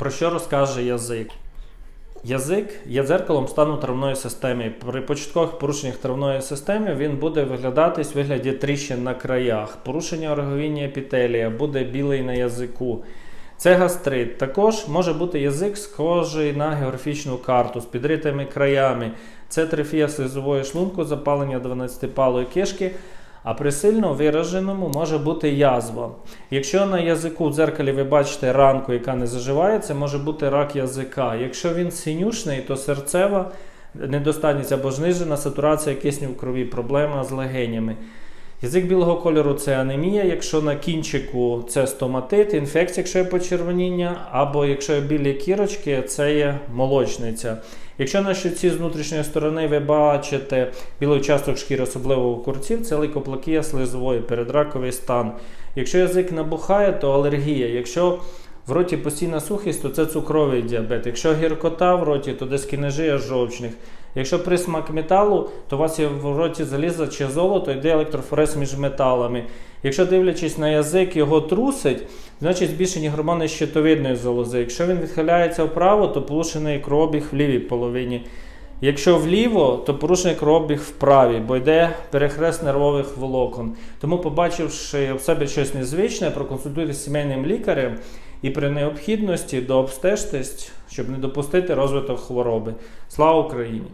Про що розкаже язик? Язик є дзеркалом стану травної системи. При початкових порушеннях травної системи він буде виглядати в вигляді тріщин на краях, порушення ороговіння епітелія, буде білий на язику. Це гастрит. Також може бути язик схожий на географічну карту з підритими краями. Це трифія слизової шлунку, запалення 12-палої кишки. А при сильно вираженому може бути язва. Якщо на язику в дзеркалі ви бачите ранку, яка не заживає, це може бути рак язика. Якщо він синюшний, то серцева недостатність або знижена сатурація кисню в крові, проблема з легенями. Язик білого кольору це анемія, якщо на кінчику це стоматит, інфекція, якщо є почервоніння, або якщо є білі кірочки, це є молочниця. Якщо на щоці з внутрішньої сторони ви бачите білий участок шкіри, особливо у курців, це лейкоплакія слизової, передраковий стан. Якщо язик набухає, то алергія. Якщо в роті постійна сухість, то це цукровий діабет. Якщо гіркота в роті, то десь кінежия жовчних. Якщо присмак металу, то у вас є в роті залізо чи золото, йде електрофорез між металами. Якщо дивлячись на язик, його трусить, значить збільшені гормони щитовидної залози. Якщо він відхиляється вправо, то порушений кровообіг в лівій половині. Якщо вліво, то порушений кровообіг вправі, бо йде перехрест нервових волокон. Тому, побачивши в себе щось незвичне, проконсультуйтесь з сімейним лікарем і при необхідності дообстежтесь, щоб не допустити розвиток хвороби. Слава Україні!